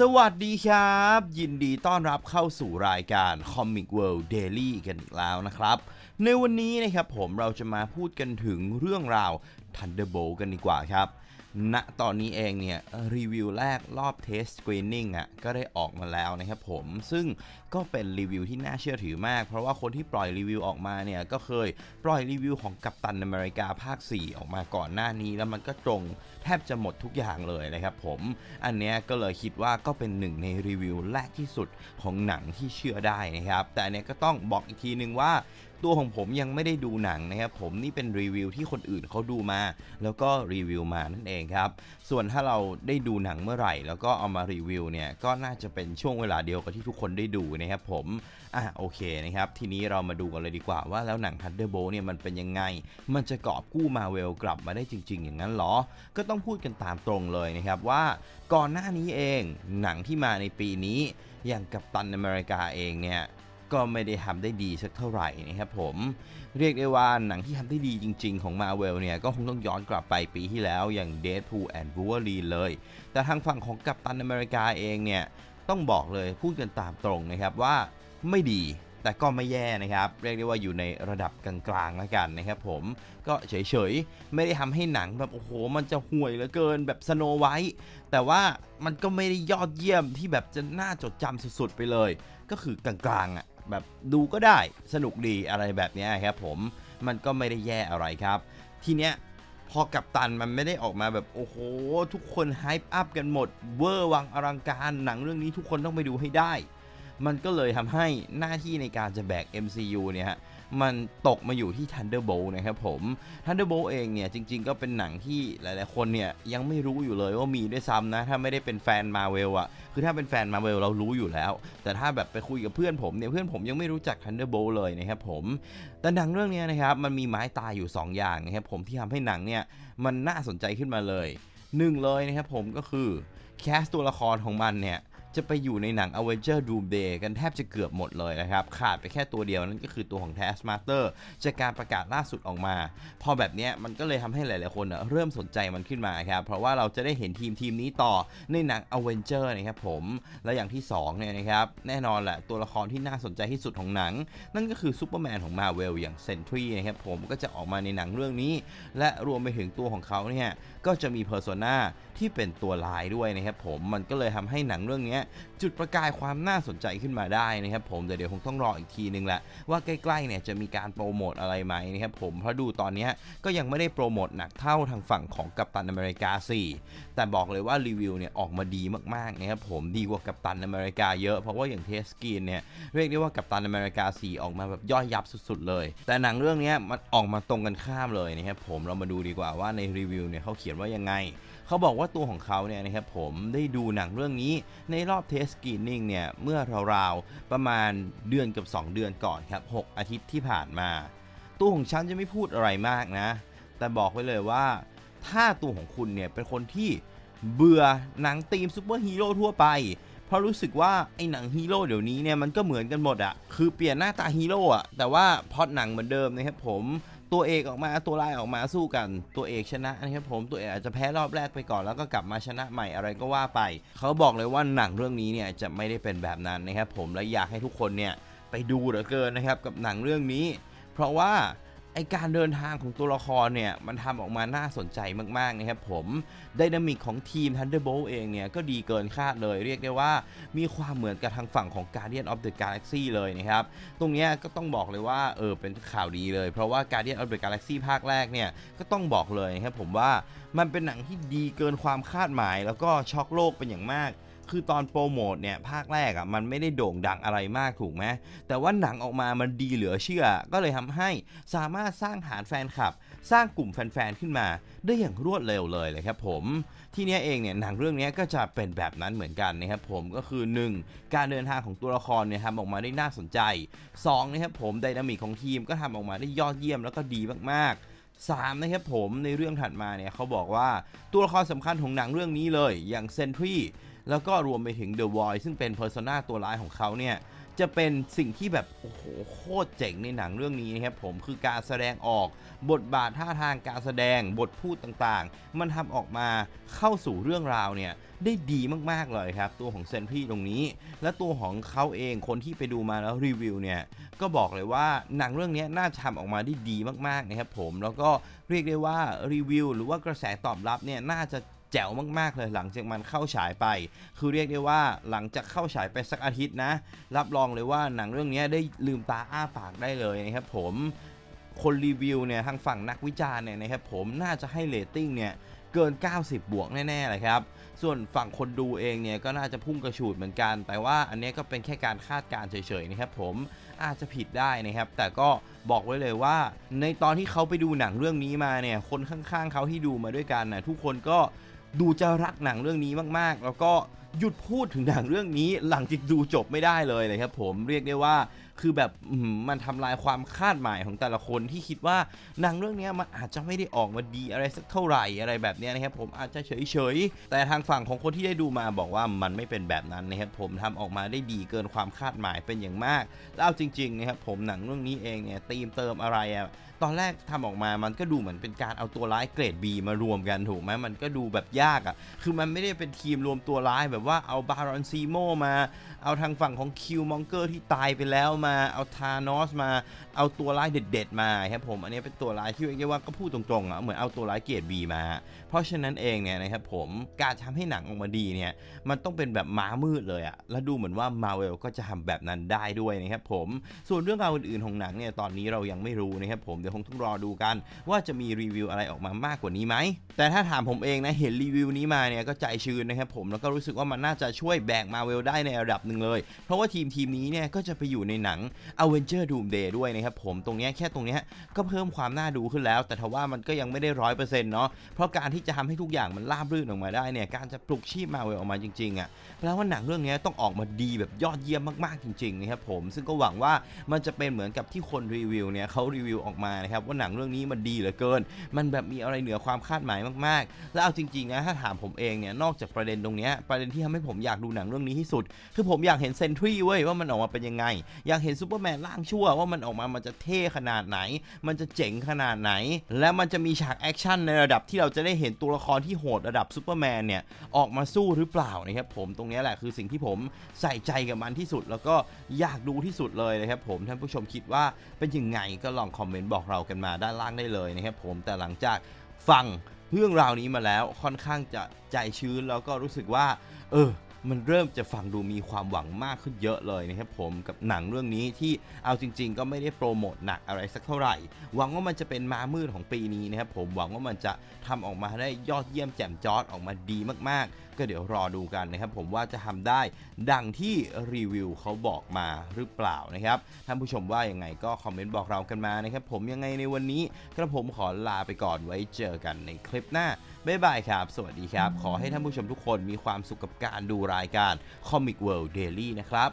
สวัสดีครับ ยินดีต้อนรับเข้าสู่รายการ Comic World Daily กันอีกแล้วนะครับ ในวันนี้นะครับผมเราจะมาพูดกันถึงเรื่องราว Thunderbolt กันดีกว่าครับ ณตอนนี้เองเนี่ยรีวิวแรกรอบเทสสกรีนนิ่งอะก็ได้ออกมาแล้วนะครับผมซึ่งก็เป็นรีวิวที่น่าเชื่อถือมาก เพราะว่าคนที่ปล่อยรีวิวออกมาเนี่ยก็เคยปล่อยรีวิวของกัปตันอเมริกาภาค 4 ออกมาก่อนหน้านี้ แล้วมันก็ตรงแทบจะหมดทุกอย่างเลยนะครับผมอันเนี้ยก็เลยคิดว่าก็เป็นหนึ่งในรีวิวแรกที่สุดของหนังที่เชื่อได้นะครับแต่อันเนี้ยก็ต้องบอกอีกทีนึงว่า ตัวของผมยังไม่ได้ดูหนังนะครับผมนี่เป็นรีวิวที่คนอื่นเขาดูมา แล้วก็รีวิวมานั่นเองครับ ส่วนถ้าเราได้ดูหนังเมื่อไหร่ แล้วก็เอามารีวิวเนี่ยก็น่าจะเป็นช่วงเวลาเดียวกับที่ทุกคนได้ดูนะครับผมอะโอเคนะครับทีนี้เรามาดูกันเลยดีกว่าว่าแล้วหนัง Thunderbolt เนี่ยมันเป็นยังไง มันจะกอบกู้มาเวลกลับมาได้จริง ๆ อย่างนั้นเหรอ ก็ต้องพูดกันตามตรงเลยนะครับว่าก่อนหน้านี้เองหนังที่มาในปีนี้อย่างกัปตันอเมริกาเองเนี่ย ก็ไม่ได้ทำได้ดีสักเท่าไหร่นะครับผมเรียกได้ว่าหนังที่ทำได้ดีจริง ๆ ของ Marvel เนี่ยก็คงต้องย้อนกลับไปปีที่แล้วอย่าง Deadpool and Wolverine เลย แต่ทางฝั่งของกัปตันอเมริกาเองเนี่ยต้องบอกเลยพูดกันตามตรงนะครับว่าไม่ดีแต่ก็ไม่แย่นะครับ เรียกได้ว่าอยู่ในระดับกลางๆแล้วกันนะครับผมก็เฉยๆ ไม่ได้ทำให้หนังแบบโอ้โห มันจะห่วยเหลือเกินแบบสโนไวท์แต่ว่ามันก็ไม่ได้ยอดเยี่ยมที่แบบจะน่าจดจำสุดๆไปเลย ก็คือกลางๆอะ แบบดูก็ได้สนุกดีอะไรแบบนี้ครับผมมันก็ไม่ได้แย่อะไรครับ ทีเนี้ยพอกับตันมันไม่ได้ออกมาแบบโอ้โห ทุกคนไฮป์อัพกันหมด เวอร์วังอลังการหนังเรื่องนี้ทุกคนต้องไปดูให้ได้ มันก็เลยทำให้หน้าที่ในการจะแบก MCU เนี่ยฮะ มันตกมาอยู่ที่ Thunderbolt นะครับผม Thunderbolt เองเนี่ยจริง ๆ ก็เป็นหนังที่หลายๆคนเนี่ยยังไม่รู้อยู่เลยว่ามีด้วยซ้ำนะ ถ้าไม่ได้เป็นแฟน Marvel อะคือถ้าเป็นแฟน Marvel เรารู้อยู่แล้ว แต่ถ้าแบบไปคุยกับเพื่อนผมเนี่ยเพื่อนผมยังไม่รู้จัก Thunderbolt เลยนะครับผมแต่หนังเรื่องเนี้ยนะครับมันมีไม้ตายอยู่ 2 อย่างนะครับผมที่ทำให้หนังเนี่ยมันน่าสนใจขึ้นมาเลยหนึ่งเลยนะครับผมก็คือแคสตัวละครของมันเนี่ย จะไปอยู่ในหนัง Avenger Doomsday กันแทบจะเกือบหมดเลยนะครับ ขาดไปแค่ตัวเดียวนั่นก็คือตัวของ Taskmaster จากการประกาศล่าสุดออกมา พอแบบนี้มันก็เลยทำให้หลาย ๆ คนเริ่มสนใจมันขึ้นมาครับ เพราะว่าเราจะได้เห็นทีมทีมนี้ต่อในหนัง Avenger นะครับผม และอย่างที่2เนี่ยนะครับแน่นอนแหละตัวละครที่น่าสนใจที่สุดของหนัง นั่นก็คือซูเปอร์แมนของ Marvel อย่าง Sentry นะครับผมก็จะออกมาในหนังเรื่องนี้ และรวมไปถึงตัวของเขาเนี่ยก็จะมีเพอร์โซนาที่เป็นตัวลายด้วยนะครับผมมันก็เลยทำให้หนังเรื่องนี้จุดประกายความน่าสนใจขึ้นมาได้นะครับผมแต่เดี๋ยวคงต้องรออีกทีนึงแหละว่าใกล้ๆเนี่ยจะมีการโปรโมทอะไรไหมนะครับผมเพราะดูตอนนี้ก็ยังไม่ได้โปรโมทหนักเท่าทางฝั่งของกัปตันอเมริกา 4 แต่บอกเลยว่ารีวิวเนี่ยออกมาดีมากๆนะครับผมดีกว่ากัปตันอเมริกาเยอะเพราะว่าอย่างเทสกีนเนี่ยเรียกได้ว่ากัปตันอเมริกา 4 ออกมาแบบย่อยยับสุดๆเลย แต่หนังเรื่องนี้มันออกมาตรงกันข้ามเลยนะครับผมเรามาดูดีกว่าว่าในรีวิวเนี่ยเขาเขียนว่ายังไง เขาบอกว่าตัวของเขาเนี่ยนะครับผมได้ดูหนังเรื่องนี้ในรอบเทสกีนิ่งเนี่ยเมื่อราวๆประมาณเดือนกับ 2 เดือนก่อนครับ 6 อาทิตย์ที่ผ่านมา ตัวของฉันจะไม่พูดอะไรมากนะ แต่บอกไว้เลยว่า ถ้าตัวของคุณเนี่ยเป็นคนที่เบื่อหนังธีมซูเปอร์ฮีโร่ทั่วไป เพราะรู้สึกว่าไอ้หนังฮีโร่เดี๋ยวนี้เนี่ยมันก็เหมือนกันหมดอะคือเปลี่ยนหน้าตาฮีโร่อะแต่ว่าพอดหนังเหมือนเดิมนะครับผม ตัวเอกออกมาตัวลายออกมาสู้กันตัวเอกชนะนะครับผมตัวเอกอาจจะแพ้รอบแรกไปก่อนแล้วก็กลับมาชนะใหม่อะไรก็ว่าไป เขาบอกเลยว่าหนังเรื่องนี้เนี่ยจะไม่ได้เป็นแบบนั้นนะครับผมและอยากให้ทุกคนเนี่ยไปดูเหลือเกินนะครับกับหนังเรื่องนี้ เพราะว่า ไอการเดินทางของตัวละครเนี่ย มันทำออกมาน่าสนใจมาก ๆ นะครับผมไดนามิกของทีม Thunderbolt เองเนี่ย ก็ดีเกินคาดเลย เรียกได้ว่ามีความเหมือนกับทางฝั่งของ Guardian of the Galaxy เลยนะครับ ตรงนี้ก็ต้องบอกเลยว่า เออ เป็นข่าวดีเลย เพราะว่า Guardian of the Galaxy ภาคแรกเนี่ย ก็ต้องบอกเลยนะครับผมว่ามันเป็นหนังที่ดีเกินความคาดหมาย แล้วก็ช็อกโลกเป็นอย่างมาก คือตอนโปรโมทเนี่ยภาคแรกอะ่ะมันไม่ได้โด่งดังอะไรมากถูกไหมแต่ว่าหนังออกมามันดีเหลือเชื่อ ก็เลยทำให้สามารถสร้างฐานแฟนคลับ สร้างกลุ่มแฟนๆขึ้นมา ได้อย่างรวดเร็วเลยเลยครับผมทีเนี้เองเนี่ยหนังเรื่องนี้ก็จะเป็นแบบนั้นเหมือนกันนะครับผมก็คือ 1. การเดินทางของตัวละครเนี่ยทำออกมาได้น่าสนใจ 2 นะครับผมไดนามิกของทีมก็ทำออกมาได้ยอดเยี่ยมแล้วก็ดีมากๆ3นะครับผมในเรื่องถัดมาเนี่ยเขาบอกว่าตัวละครสำคัญของหนังเรื่องนี้เลย อย่างเซนทรี แล้วก็รวมไปถึง The Void ซึ่งเป็นเพอร์ซนาตัวร้ายของเขาเนี่ยจะเป็นสิ่งที่แบบ โอ้โห โคตรเจ๋งในหนังเรื่องนี้นะครับผมคือการแสดงออกบทบาทท่าทางการแสดงบทพูดต่างๆ มันทำออกมาเข้าสู่เรื่องราวเนี่ย ได้ดีมาก ๆ เลยครับ ตัวของเซนทรีตรงนี้ และตัวของเขาเองคนที่ไปดูมาแล้วรีวิวเนี่ย ก็บอกเลยว่าหนังเรื่องนี้น่าทำออกมาได้ดีมากๆนะครับผมแล้วก็เรียกได้ว่ารีวิวหรือว่ากระแสตอบรับเนี่ยน่าจะ จ๋วมากๆเลยหลังจากมันเข้าฉายไป คือเรียกได้ว่าหลังจากเข้าฉายไปสักอาทิตย์นะ รับรองเลยว่าหนังเรื่องนี้ได้ลืมตาอ้าปากได้เลยนะครับผมคนรีวิวเนี่ยทางฝั่งนักวิจารณ์เนี่ยนะครับผมน่าจะให้เรตติ้งเนี่ยเกิน 90 บวกแน่ๆเลยครับ ส่วนฝั่งคนดูเองเนี่ยก็น่าจะพุ่งกระฉูดเหมือนกัน แต่ว่าอันนี้ก็เป็นแค่การคาดการเฉยๆนะครับผมอาจจะผิดได้นะครับ แต่ก็บอกไว้เลยว่า ในตอนที่เขาไปดูหนังเรื่องนี้มาเนี่ยคนข้างๆเขาที่ดูมาด้วยกันนะทุกคนก็ ดูจะรักหนังเรื่องนี้มากๆ แล้วก็หยุดพูดถึงหนังเรื่องนี้หลังจากดูจบไม่ได้เลยนะครับผมเรียกได้ว่า คือแบบมันทำลายความคาดหมายของแต่ละคนที่คิดว่าหนังเรื่องนี้มันอาจจะไม่ได้ออกมาดีอะไรสักเท่าไหร่อะไรแบบนี้นะครับผมอาจจะเฉยๆแต่ทางฝั่งของคนที่ได้ดูมาบอกว่ามันไม่เป็นแบบนั้นนะครับผมทำออกมาได้ดีเกินความคาดหมายเป็นอย่างมาก แล้วเอาจริงๆนะครับผมหนังเรื่องนี้เองเนี่ยตีมเติมอะไรอะตอนแรกทำออกมามันก็ดูเหมือนเป็นการเอาตัวร้ายเกรด B มารวมกันถูกไหมมันก็ดูแบบยากอะ่ะ คือมันไม่ได้เป็นทีมรวมตัวร้ายแบบว่าเอาบารอนซีโมมา เอาทางฝั่งของคิวมองเกอร์ที่ตายไปแล้วมาเอาทานอสมาเอาตัวร้ายเด็ด ๆ มาครับผมอันนี้เป็นตัวร้ายที่เรียกได้ว่าก็พูดตรงๆอะเหมือนเอาตัวร้ายเกรด B มา เพราะฉะนั้นเองเนี่ยนะครับผมการทำให้หนังออกมาดีเนี่ยมันต้องเป็นแบบม้ามืดเลยอะแล้วดูเหมือนว่ามาเวลก็จะทำแบบนั้นได้ด้วยนะครับผมส่วนเรื่องราวอื่นๆของหนังเนี่ยตอนนี้เรายังไม่รู้นะครับผมเดี๋ยวคงต้องรอดูกัน ว่าจะมีรีวิวอะไรออกมามากกว่านี้ไหมแต่ถ้าถามผมเองนะเห็นรีวิวนี้มาเนี่ยก็ใจชื้นนะครับผมแล้วก็รู้สึกว่ามันน่าจะช่วยแบกมาเวลได้ในระดับหนึ่งเลย เพราะว่าทีมทีมนี้เนี่ยก็จะไปอยู่ในหนัง Avenger Doomsday ด้วยนะครับผมตรงนี้แค่ตรงนี้ก็เพิ่มความน่าดูขึ้นแล้ว แต่ทว่ามันก็ยังไม่ได้ร้อยเปอร์เซ็นต์เนาะเพราะการที่จะทำให้ทุกอย่างมันราบรื่นออกมาได้เนี่ยการจะปลุกชีพมาเวลออกมาจริงๆอะ่ะแปลว่าหนังเรื่องนี้ต้องออกมาดีแบบยอดเยี่ยมมากๆจริงๆนะครับผมซึ่งก็หวังว่ามันจะเป็นเหมือนกับที่คนรีวิวเนี่ยเขารีวิวออกมานะครับว่าหนังเรื่องนี้มันดีเหลือเกิน มันแบบมีอะไรเหนือความคาดหมายมากๆ แล้วเอาจริงๆนะถ้าถามผมเองเนี่ยนอกจากประเด็นตรงนี้ประเด็นที่ทำให้ผมอยากดูหนังเรื่องนี้ที่สุด คือผมอยากเห็นเซนทรีเว้ยว่ามันออกมาเป็นยังไงอยากเห็นซูเปอร์แมนร่างชั่วว่ามันออกมามันจะเท่ขนาดไหน มันจะเจ๋งขนาดไหน และมันจะมีฉากแอคชั่นในระดับที่เราจะได้เห็นตัวละครที่โหดระดับซูเปอร์แมนเนี่ยออกมาสู้หรือเปล่านะครับผมตรงนี้แหละคือสิ่งที่ผมใส่ใจกับมันที่สุด แล้วก็อยากดูที่สุดเลยนะครับผมท่านผู้ชมคิดว่าเป็นยังไงก็ลองคอมเมนต์บอกเรากันมาด้านล่างได้เลยนะครับผมแต่หลังจากฟังเรื่องราวนี้มาแล้วค่อนข้างจะใจชื้นแล้วก็รู้สึกว่า เออ มันเริ่มจะฟังดูมีความหวังมากขึ้นเยอะเลยนะครับผมกับหนังเรื่องนี้ที่เอาจริง ๆ ก็ไม่ได้โปรโมทหนักอะไรสักเท่าไหร่ หวังว่ามันจะเป็นมามืดของปีนี้นะครับผมหวังว่ามันจะทำออกมาได้ยอดเยี่ยมแจ่มจอดออกมาดีมากๆ ก็เดี๋ยวรอดูกันนะครับ ผมว่าจะทำได้ดังที่รีวิวเขาบอกมาหรือเปล่านะครับท่านผู้ชมว่ายังไงก็คอมเมนต์บอกเรากันมานะครับ ผมยังไงในวันนี้กระผมขอลาไปก่อนไว้เจอกันในคลิปหน้าบ๊ายบายครับ สวัสดีครับ ขอให้ท่านผู้ชมทุกคนมีความสุขกับการดูรายการ Comic World Daily นะครับ